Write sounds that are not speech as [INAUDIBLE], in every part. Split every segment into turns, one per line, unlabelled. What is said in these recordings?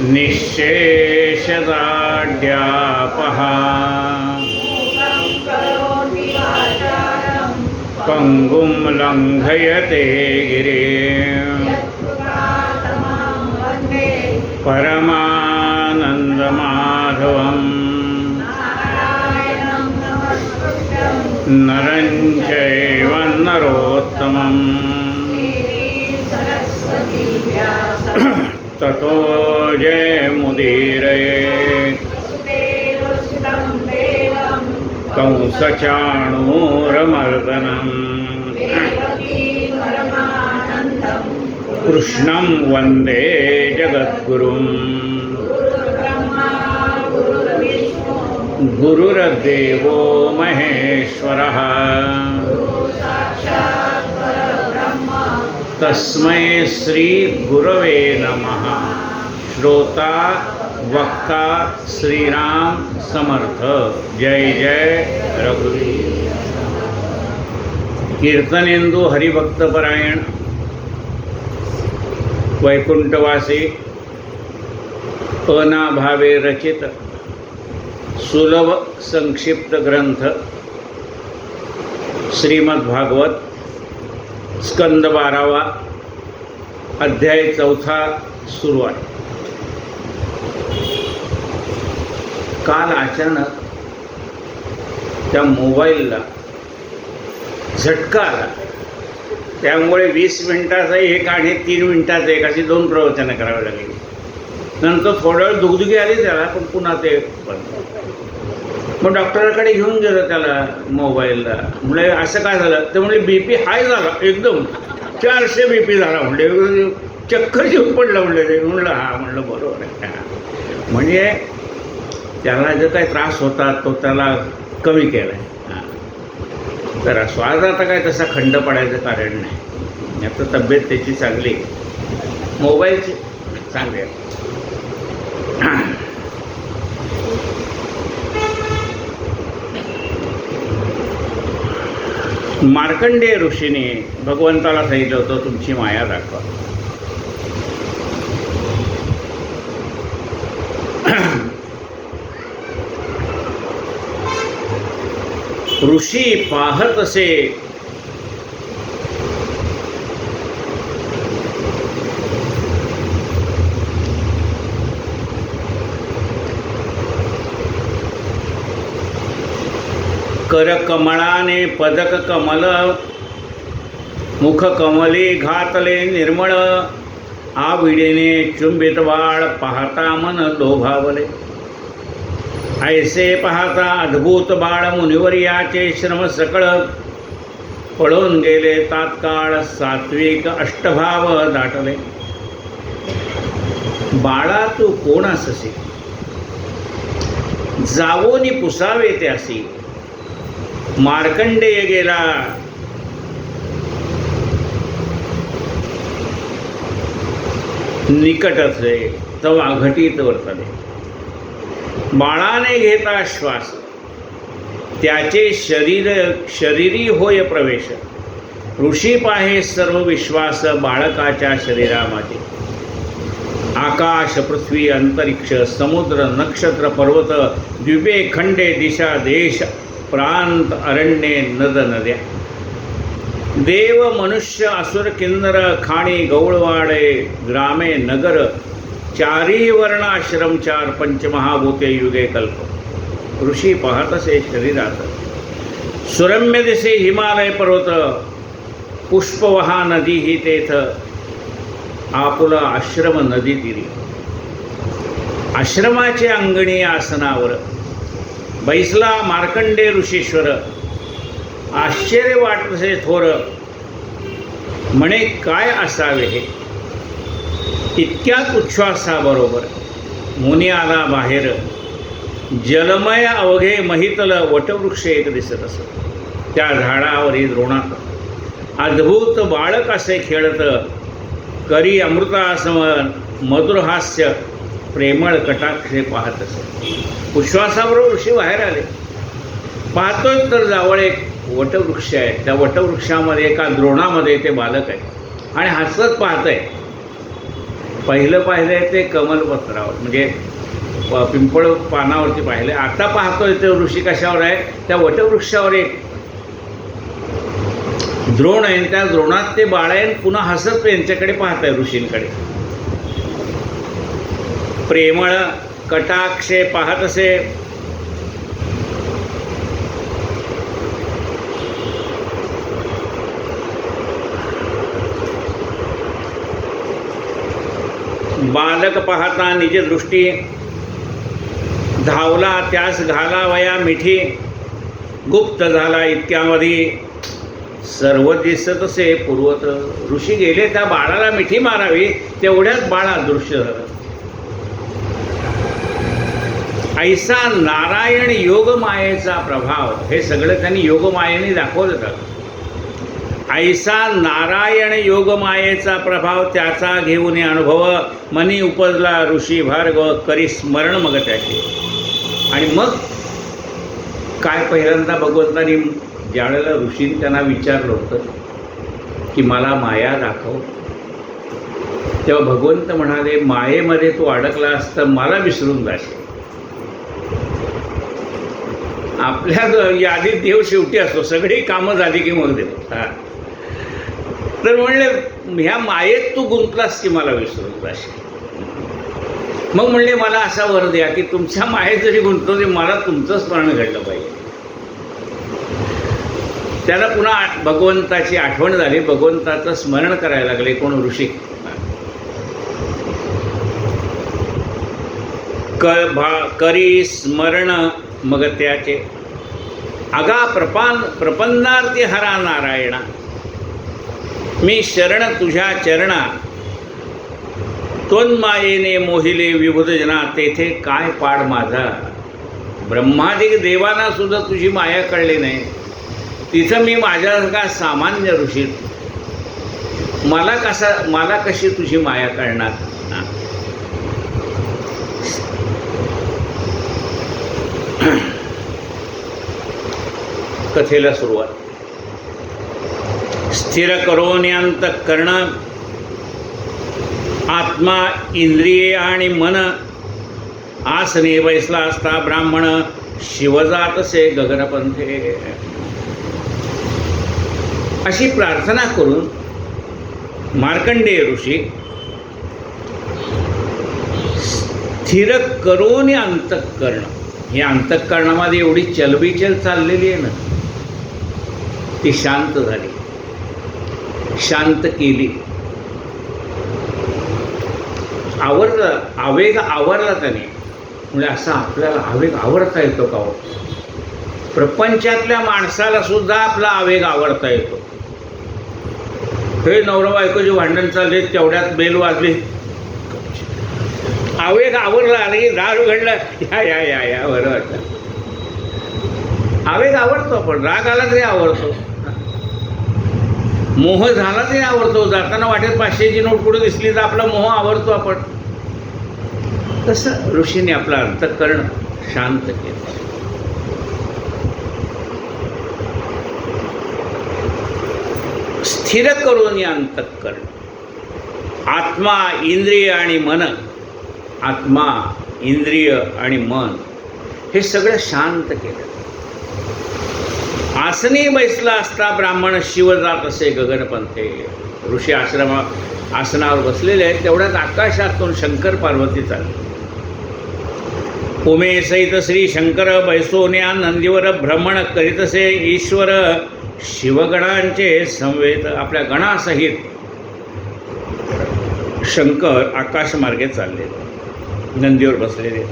निःशेषदाड्यापः
पङ्गुं लङ्घयते गिरे। परमानन्दमाधवम्। नरञ्च नरोत्तमम्। [COUGHS] ततो
वसुदेवसुतं देवं
कंसचाणूरमर्दनम्। कृष्णं वन्दे जगद्गुरुम्। गुरुर्देवो महेश्वरः। तस्मै श्रीगुरवे नमः। श्रोता, वक्ता, श्रीराम समर्थ। जय जय, रघुवीर। कीर्तनेंदू हरिभक्तपरायण वैकुंठवासी, अनाभावे रचित, सुलभ संक्षिप्त ग्रंथ, श्रीमद्भागवत। स्कंद बारावा अध्याय चौथा सुरू आहे. काल अचानक त्या मोबाईलला झटका आला. त्यामुळे वीस मिनिटाचं एक आणि तीन मिनिटाचं एक अशी दोन प्रवचनं करावी लागली. नंतर थोडा वेळ दुगदुगी आली त्याला पण पुन्हा ते बंद. मग डॉक्टराकडे घेऊन गेलं त्याला मोबाईलला. म्हणजे असं काय झालं? ते म्हणजे बी पी हाय झाला एकदम. चारशे बी पी झाला म्हणजे चक्कर येऊन पडलं म्हणलं ते. म्हणलं हा म्हणलं बरोबर आहे. म्हणजे त्याला जो काही त्रास होता तो त्याला कमी केला आहे तर श्वास आता काय तसा खंड पडायचं कारण नाही. आता तब्येत त्याची चांगली आहे. मोबाईलची चांगली आहे. मार्कंडेय ऋषीने भगवंताला सांगितलं होतं तुमची माया दाखवा. [CLEARS THROAT] ऋषी पाहत असे कर कमळाने पदक कमल मुख कमली घातले निर्मळ आविडेने चुंबित बाळ पाहता मन लोभावले. ऐसे पाहता अद्भुत बाळ मुनिवर्याचे श्रम सकळ पळून गेले तात्काळ सात्विक अष्टभाव दाटले. बाळा तू कोण अससी? जावोनी पुसावे त्यासी. मार्कंडेय गेला निकट असे तवा घटीत वर्तले बाळाने घेता श्वास त्याचे शरीर शरीरी होय प्रवेश ऋषी पाहे सर्व विश्वास बाळकाच्या शरीरामध्ये आकाश पृथ्वी अंतरिक्ष समुद्र नक्षत्र पर्वत द्वीपे खंडे दिशा देश प्रांत अरण्ये नद नद्या. देव मनुष्य असुर किन्नर खाणी गौळवाडे ग्रामे नगर चारी वर्णाश्रम चार पंचमहाभूते युगे कल्प. ऋषी पाहतसे शरीरात. सुरम्य दिसे हिमालय पर्वत पुष्पवहा नदी ही तेथ आपुला आश्रम नदी तिरी. आश्रमाचे अंगणी आसनावर बैसला मार्कंडे ऋषीश्वर. आश्चर्य वाटसे थोर. म्हणे काय असावे हे? इतक्यात उच्छ्वासाबरोबर मुनी आला बाहेर. जलमय अवघे महितल वटवृक्ष एक दिसत असत. त्या झाडावरील द्रोणात अद्भुत बाळक असे खेळत करी अमृतासमन मधुरहास्य प्रेमळ कटाक्षे पाहत असे. विश्वासाबरोबर ऋषी बाहेर आले. पाहतोय तर जवळ एक वटवृक्ष आहे. त्या वटवृक्षामध्ये एका द्रोणामध्ये ते बालक आहे. आणि हसत पाहत आहे पहिलं पाहिलंय ते कमलपत्रावर म्हणजे पिंपळ पानावरती पाहिलं आता पाहतोय ते ऋषी कशावर आहे? त्या वटवृक्षावर एक द्रोण आहे आणि त्या द्रोणात ते बाळ आहे आणि पुन्हा हसत यांच्याकडे पाहत आहे ऋषींकडे. प्रेमळ कटाक्षे पाहत असे बालक पाहता निज दृष्टी. धावला त्यास घाला वया मिठी. गुप्त झाला इतक्यामध्ये सर्व दिसत असे पूर्वत. ऋषी गेले त्या बाळाला मिठी मारावी. तेवढ्याच बाळ अदृश्य झालं ऐसा नारायण योगमायेचा प्रभाव हे सगळं त्यांनी योगमायेने दाखवलं होतं. ऐसा नारायण योगमायेचा प्रभाव त्याचा घेऊन अनुभव मनी उपजला ऋषी भार्ग करी स्मरण मग त्याचे. आणि मग काय पहिल्यांदा भगवंतानी ज्यावेळेला ऋषीने त्यांना विचारलं होतं की मला माया दाखव. तेव्हा भगवंत म्हणाले मायेमध्ये तू अडकला असतं मला विसरून जाशील. आपल्या यादीत देव शेवटी असतो. सगळी कामं झाली की मग देव हां. तर म्हणले ह्या मायेत तू गुंतलास की मला विसरून जाशील मग म्हणले मला असा वर द्या की तुमच्या मायेत जरी गुंतलो तरी मला तुमचं स्मरण घडलं पाहिजे. त्याला पुन्हा आठ- भगवंताची आठवण झाली. भगवंताचं स्मरण करायला लागले कोण ऋषी? क भा करी स्मरण मग त्याचे अगा प्रपान प्रपन्नार्थी हरा नारायणा. मी शरण तुझ्या चरणा. तोन्मायेने मोहिले विभुधजना तेथे काय पाड माझा? ब्रह्मादिक देवांना सुद्धा तुझी माया कळली नाही. तिथं मी माझ्यासारखा सामान्य ऋषी. मला कसा मला कशी तुझी माया कळणार हा. कथेला सुरुवात. स्थिर करून अंतःकरण आत्मा इंद्रिये आणि मन आसने बैसला असता ब्राह्मण शिवजातसे गगनपंथे. अशी प्रार्थना करून मार्कंडेय ऋषी स्थिर करून अंतःकरण हे अंतःकरणामध्ये एवढी चलबिचल चाललेली आहे ना. ती शांत झाली. शांत केली. आवरला आवेग आवरला त्याने. म्हणजे असा आपल्याला आवेग आवडता येतो का हो? प्रपंचातल्या माणसाला सुद्धा आपला आवेग आवडता येतो. हे नवरा बायकोचे भांडण चालले तेवढ्यात बेल वाजली. आवेग आवरला आणि राग घडला. या या या या बरं वाटलं. आवेग आवडतो आपण राग आला तरी आवडतो. मोह झाला तरी आवडतो. जाताना वाटेत पाचशेची नोट कुठे दिसली तर आपला मोह आवडतो आपण. तसं ऋषीने आपलं अंतःकरण शांत केलं. स्थिर करून या अंतःकरण. आत्मा इंद्रिय आणि मन. आत्मा इंद्रिय आणि मन. हे सगळं शांत केलं. आसनी बैसला असता ब्राह्मण शिव जात असे गगनपंथे. ऋषी आश्रमा आसनावर बसलेले आहेत तेवढ्याच आकाशातून शंकर पार्वती चालली. उमे सहित श्री शंकर बैसोन्या नंदीवर भ्रमण करीतसे ईश्वर शिवगणांचे संवेद आपल्या गणासहित शंकर आकाशमार्गे चालले. नंदीवर बसलेले.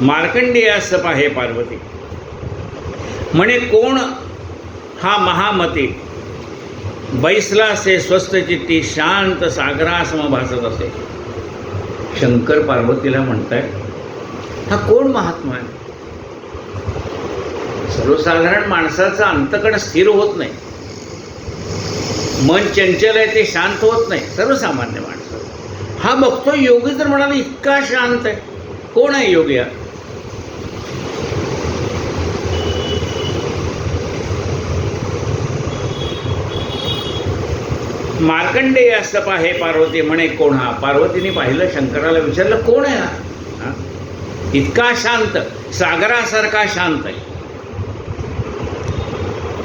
मार्कंडेयास पाहे पार्वती. म्हणे कोण हा महामती? बैसला स्वस्त चित्ती शांत सागरासम भासत असे. शंकर पार्वतीला म्हणताय हा कोण महात्मा आहे? सर्वसाधारण माणसाचं अंतकण स्थिर होत नाही. मन चंचल आहे ते शांत होत नाही सर्वसामान्य माणसं. हा बघतो योगी तर म्हणाला इतका शांत आहे. कोण आहे योगी हा? मार्कंडेय यास्तपा हे पार्वती म्हणे कोण हा? पार्वतीने पाहिलं शंकराला विचारलं कोण आहे हा? हा? इतका शांत सागरासारखा शांत आहे.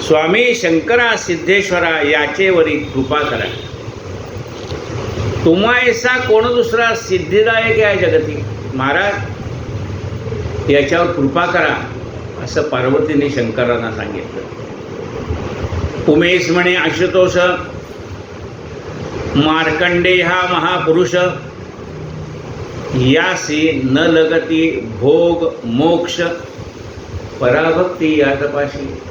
स्वामी शंकरा सिद्धेश्वरा याचेवरी कृपा करा. तुम्हा ऐसा कोण दुसरा सिद्धिदायक आहे जगती? महाराज याच्यावर कृपा करा असं पार्वतीने शंकरांना सांगितलं. उमेश म्हणे आशुतोष मार्कंडे हा महापुरुष. यासी न लगती भोग मोक्ष. पराभक्ती या तपाशी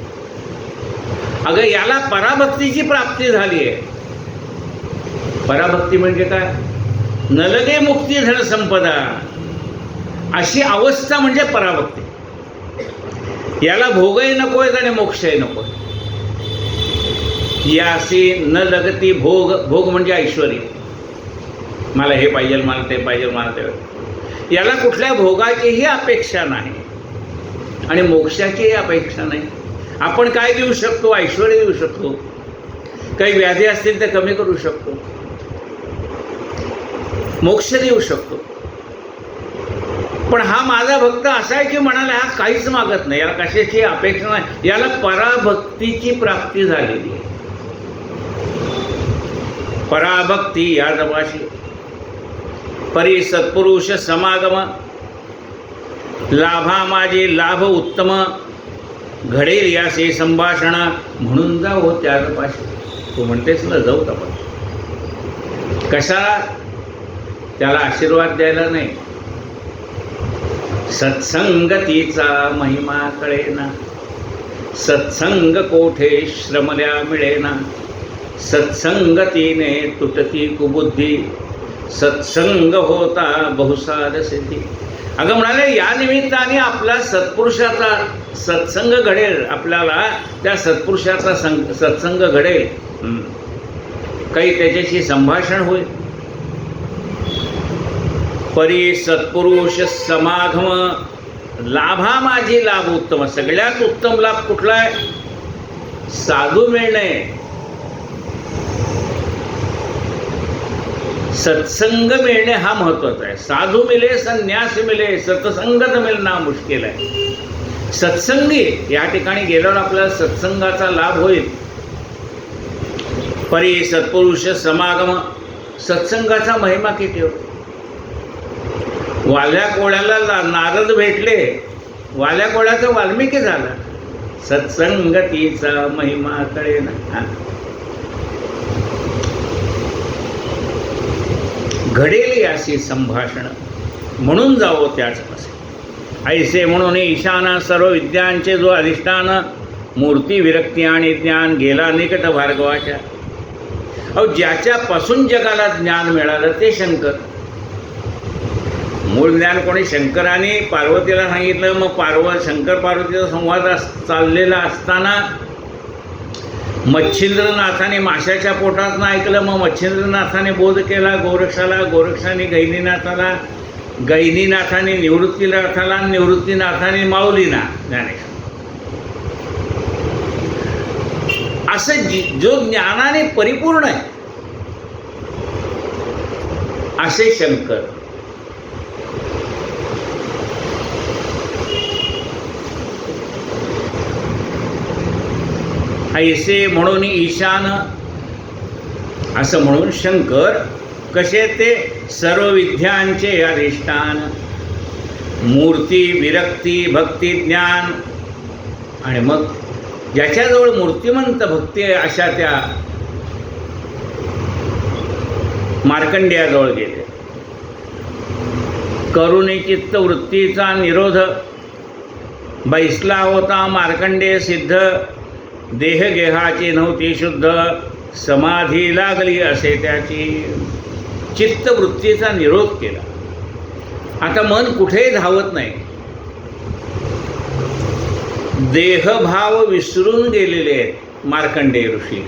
अगं याला पराभक्तीची प्राप्ती झाली आहे. पराभक्ती म्हणजे काय? न लगे मुक्ती धन संपदा. अशी अवस्था म्हणजे पराभक्ती. याला भोगही नको आणि मोक्षही नको यासी न लगती भोग भोग म्हणजे ऐश्वरी मला हे पाहिजे मला ते पाहिजे मला ते याला कुठल्या भोगाचीही अपेक्षा नाही. आणि मोक्षाचीही अपेक्षा नाही. आपण काय देऊ शकतो? ऐश्वर देऊ शकतो. काही व्याधी असतील तर कमी करू शकतो. मोक्ष देऊ शकतो. पण हा माझा भक्त असा आहे की म्हणाला हा काहीच मागत नाही. याला कशाची अपेक्षा नाही. याला पराभक्तीची प्राप्ती झालेली आहे. पराभक्ती या जपाशी परी सत्पुरुष समागम. लाभा माझे लाभ उत्तम. घडेल याचे संभाषण. म्हणून जाऊ त्या जपाशी. तू म्हणतेस ना जाऊ आपण कशा? त्याला आशीर्वाद द्यायला नाही. सत्संगतीचा महिमा कळेना. सत्संग कोठे श्रमल्या मिळेना. सत्संगतीने तुटती कुबुद्धी. सत्संग होता बहुसार सिद्धी. अगं म्हणाले या निमित्ताने आपला सत्पुरुषाचा सत्संग घडेल. आपल्याला त्या सत्पुरुषाचा संग सत्संग घडेल. काही त्याच्याशी संभाषण होईल. परी सत्पुरुष समागम लाभा माझी लाभ उत्तम. सगळ्यात उत्तम लाभ कुठला आहे? साधू मिळणे. सत्संग मिळणे हा महत्त्वाचा आहे. साधू मिले संन्यास मिले सत्संगत मिळणं मुश्किल आहे. सत्संगी या ठिकाणी गेल्यावर आपल्याला सत्संगाचा लाभ होईल. परी सत्पुरुष समागम सत्संगाचा महिमा किती हो वाल्या कोळ्याला नारद भेटले वाल्या कोळ्याचं वाल्मिकी झाला. सत्संगतीचा महिमा कळेना. हा. घडेली अशी संभाषण. म्हणून जावो त्याच असे ऐसे म्हणून ईशान सर्व विद्यांचे जो अधिष्ठान मूर्ती विरक्ती आणि ज्ञान गेला निकट भार्गवाच्या. अहो ज्याच्यापासून जगाला ज्ञान मिळालं ते शंकर. मूळ ज्ञान कोणी शंकराने पार्वतीला सांगितलं मग पार्व शंकर पार्वतीचा संवाद अस चाललेला असताना मच्छिंद्रनाथाने माशाच्या पोटात ऐकलं मग मच्छिंद्रनाथाने बोध केला गोरक्षाला गोरक्षाने गैनीनाथाला गैनीनाथाने निवृत्तीनाथाला निवृत्तीनाथाने माऊलीना ज्ञानेश्वर. असं जी- जो ज्ञानाने परिपूर्ण आहे असे शंकर ऐसे म्हणून ईशान असं म्हणून शंकर कसे ते सर्व विद्यांचे अधिष्ठान मूर्ती विरक्ती भक्ती ज्ञान आणि मग ज्याच्याजवळ मूर्तिमंत भक्ती अशा त्या मार्कंडेयाजवळ गेले. करुणी चित्त वृत्तीचा निरोध बैसला होता मार्कंडेय सिद्ध देहगेहाची नव्हती शुद्ध. समाधी लागली असे त्याची चित्तवृत्तीचा निरोध केला. आता मन कुठेही धावत नाही. देहभाव विसरून गेलेले आहेत मार्कंडेय ऋषी.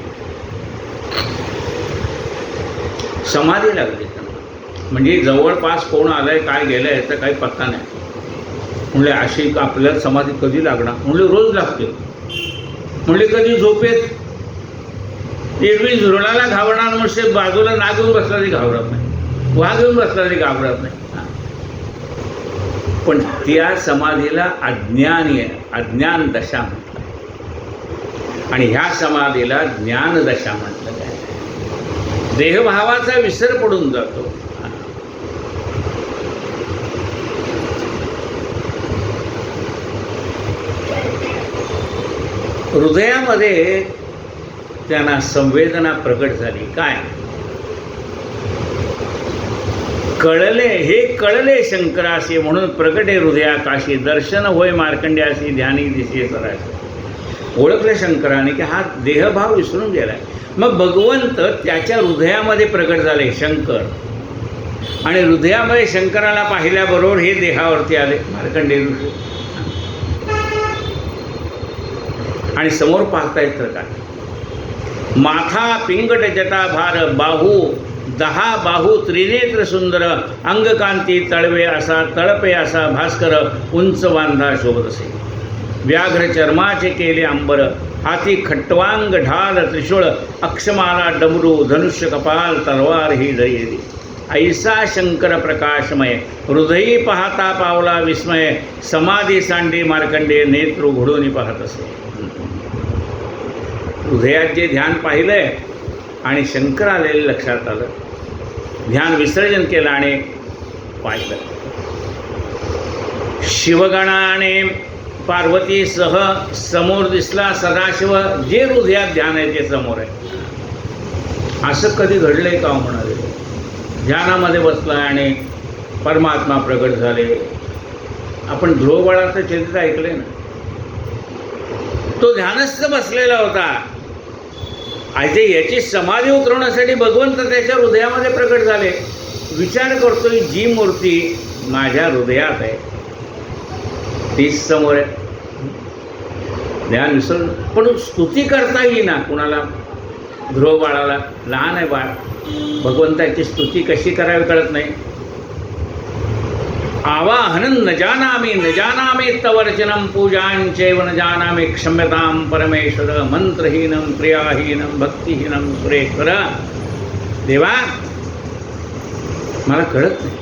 समाधी लागली. म्हणजे जवळपास कोण आलंय काय गेलं आहे याचा काही पत्ता नाही. म्हणले अशी आपल्याला समाधी कधी लागणार? म्हणजे रोज लागते. म्हणजे कधी झोपेत एरवी झुरणाला घाबरणार म्हणजे बाजूला नाग घेऊन बसला तरी घाबरत नाही. वाघ घेऊन बसला तरी घाबरत नाही. पण त्या समाधीला अज्ञान आहे अज्ञान दशा म्हटलं. आणि ह्या समाधीला ज्ञान दशा म्हटलं आहे देहभावाचा विसर पडून जातो. हृदयामध्ये त्यांना संवेदना प्रकट झाली. काय? कळले हे कळले शंकराशी म्हणून प्रगटे हृदयाकाशी दर्शन होय मार्कंड्याशी ध्यानी दिसे सराशी ओळखलं शंकराने की हा देहभाव विसरून गेलाय. मग भगवंत त्याच्या हृदयामध्ये प्रकट झाले शंकर. आणि हृदयामध्ये शंकराला पाहिल्याबरोबर हे देहावरती आले मार्कंडे ऋषी. आणि समोर पाहता येतं का माथा पिंगट जटा भार बाहू दहा बाहू त्रिनेत्र सुंदर अंगकांती तळवे असा तळपे असा भास्कर उंच बांधा शोभत असे. व्याघ्र चर्माचे केले अंबर हाती खट्टवांग ढाल त्रिशूळ अक्षमाला डमरू धनुष्य कपाल तलवार ही दयेरी ऐसा शंकर प्रकाशमय हृदयी पाहता पावला विस्मय समाधी सांडी मार्कंडे नेत्र उघडून पाहत असे. हृदयात जे ध्यान पाहिलंय आणि शंकर आलेले लक्षात आलं. ध्यान विसर्जन केलं आणि पाहिलं. शिवगणाने पार्वतीसह समोर दिसला सदाशिव जे हृदयात ध्यान आहे ते समोर आहे. असं कधी घडलंय का हो म्हणाले ध्यानामध्ये बसला आणि परमात्मा प्रगट झाले. आपण ध्रुवबाळाचं चरित्र ऐकलंय ना? तो ध्यानस्थ बसलेला होता. આજે याची समाधी उतरवण्यासाठी भगवंत त्याच्या हृदयामध्ये प्रकट झाले. विचार करतोय जी मूर्ती माझ्या हृदयात आहे. तीच समोर आहे. ध्यान विसर पण स्तुती करता येईना कुणाला? ध्रुव बाळाला? लहान आहे बाळ. भगवंताची स्तुती कशी करावी कळत नाही. आवाहनं न जानामि न जानामि तवर्चनं पूजाञ्चैव न जानामि क्षम्यतां परमेश्वर मंत्रहीनं प्रियाहीनं भक्तिहीनं सुरेश्वर। देवा मला कळत नाही.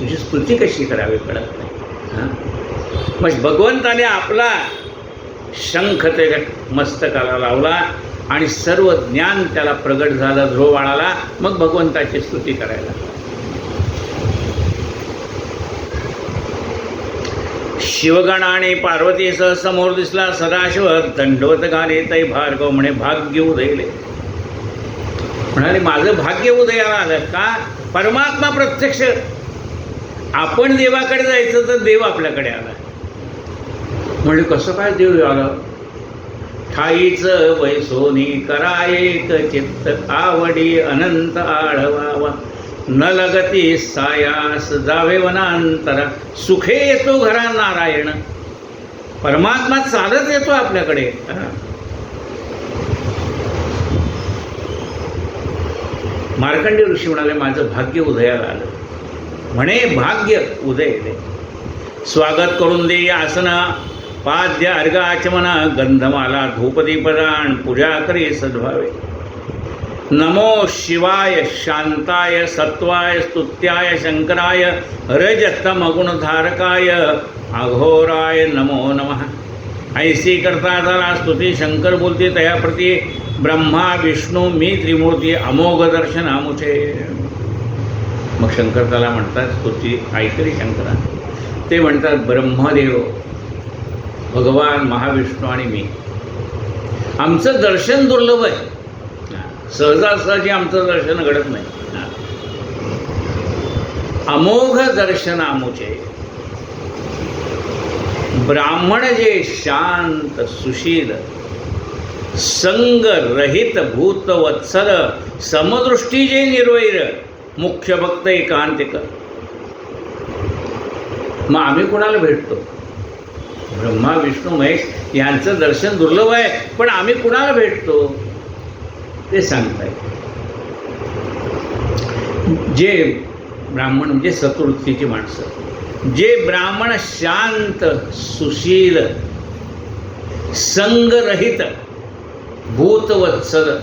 तुझी स्तुती कशी करावी कळत नाही. हां? मग भगवंताने आपला शंख त्याच्या मस्तकाला लावला आणि सर्व ज्ञान त्याला प्रगट झालं ध्रुवबाळाला मग भगवंताची स्तुती करायला. शिवगणाने पार्वतीसह समोर दिसला सदाशिव दंडवत गाणे तै भार्गव म्हणे भाग्य उदयले. म्हणाले माझं भाग्य उदयाला आलं का? परमात्मा प्रत्यक्ष. आपण देवाकडे जायचं तर देव आपल्याकडे आला. म्हणजे कसं काय देव आलं? ठाईच वैसोनी करायक चित्त आवडी अनंत आढवावा न लगती सायास जावे वनांतर. सुखे येतो घरा नारायण. परमात्मा चालत येतो आपल्याकडे. हा. मार्कंडे ऋषी म्हणाले माझं भाग्य उदयाला आलं. म्हणे भाग्य उदय दे स्वागत करून दे आसन. पाद्य अर्घ आचमना गंधमाला धूपदीपदान पूजा करी सद्भावे. नमो शिवाय शांताय सत्वाय स्तुत्याय शंकराय रजतमगुणधारकाय अघोराय नमो नमः. ऐसी करता झाला स्तुती शंकर बोलते तयाप्रती ब्रह्मा विष्णू मी त्रिमूर्ती अमोघ दर्शन आमुचे. मग शंकर त्याला म्हणतात स्तुती ऐकली शंकरा. ते म्हणतात ब्रह्मदेव भगवान महाविष्णू आणि मी. आमचं दर्शन दुर्लभ आहे. सहजासहजी आमचं दर्शन घडत नाही. अमोघ दर्शन आमुचे. ब्राह्मण जे शांत सुशील संग रहित भूत वत्सल समदृष्टी जे निर्वैर मुख्य भक्त एकांतिक. मग आम्ही कोणाला भेटतो? ब्रह्मा विष्णू महेश यांचं दर्शन दुर्लभ आहे पण आम्ही कुणाला भेटतो? ते सांगता येईल जे ब्राह्मण म्हणजे सतवृत्तीची माणसं. जे ब्राह्मण शांत सुशील संगरहित भूतवत्सल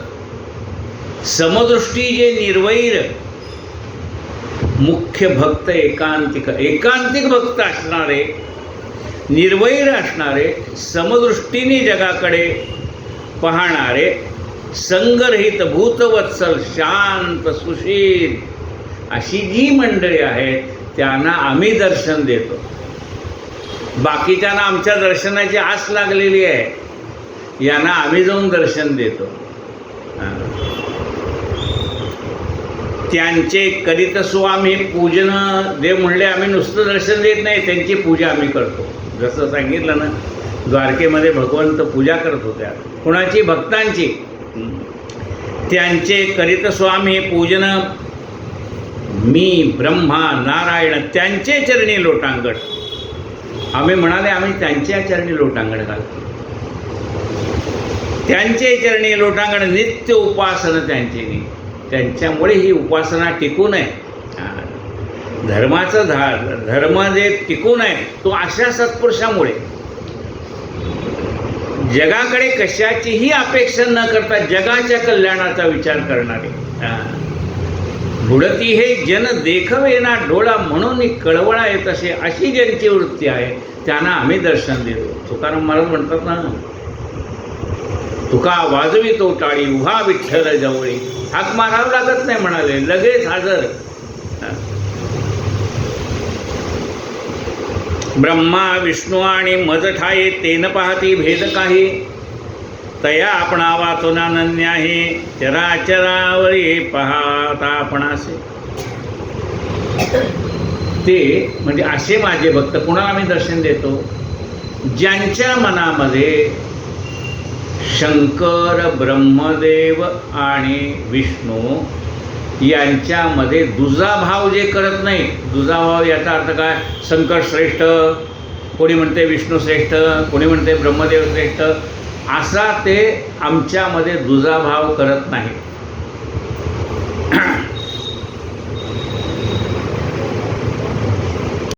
समदृष्टी जे निर्वैर मुख्य भक्त एकांतिक एकांतिक भक्त असणारे निर्वैर असणारे समदृष्टीने जगाकडे पाहणारे संगरहित भूतवत्सल शांत सुशील. अशी जी मंडळी आहेत त्यांना आम्ही दर्शन देतो. बाकीच्यांना आमच्या दर्शनाची आस लागलेली आहे. यांना आम्ही जाऊन दर्शन देतो. त्यांचे करीत स्वामी पूजन देव म्हणले आम्ही नुसतं दर्शन देत नाही त्यांची पूजा आम्ही करतो. जसं सांगितलं ना द्वारकेमध्ये भगवंत पूजा करत होत्या. कुणाची? भक्तांची. त्यांचे करीत स्वामी पूजन. मी ब्रह्मा नारायण त्यांचे चरणी लोटांगण. आम्ही म्हणाले आम्ही त्यांच्या चरणी लोटांगण घालतो. त्यांचे चरणी लोटांगण नित्य उपासना त्यांची. त्यांच्यामुळे ही उपासना टिकून आहे. धर्माचं धा धर्म जे टिकून आहे तो अशा सत्पुरुषामुळे. जगाकडे कशाचीही अपेक्षा न करता जगाच्या कल्याणाचा विचार करणारे. बुडती हे जन देखवेना डोळा म्हणून कळवळा येत असे अशी ज्यांची वृत्ती आहे त्यांना आम्ही दर्शन देतो. तुकाराम महाराज म्हणतात ना तुका वाजवितो टाळी उहा विठ्ठल जवळी. हाक मारावं लागत नाही म्हणाले लगेच हजर. ब्रह्मा विष्णू आणि मज ठाये तेन पाहती भेद काही. तया आपणा वाचून अनन्य आहे चराचरावरी पाहता आपणासे ते म्हणजे असे माझे भक्त कुणाला आम्ही दर्शन देतो. ज्यांच्या मनामध्ये शंकर ब्रह्मदेव आणि विष्णू यांच्यामध्ये दुजा भाव जे करत नाही दुजाभाव याचा अर्थ काय? शंकर श्रेष्ठ कोणी म्हणते विष्णू श्रेष्ठ कोणी म्हणते ब्रह्मदेव श्रेष्ठ असा ते आमच्यामध्ये दुजाभाव करत नाही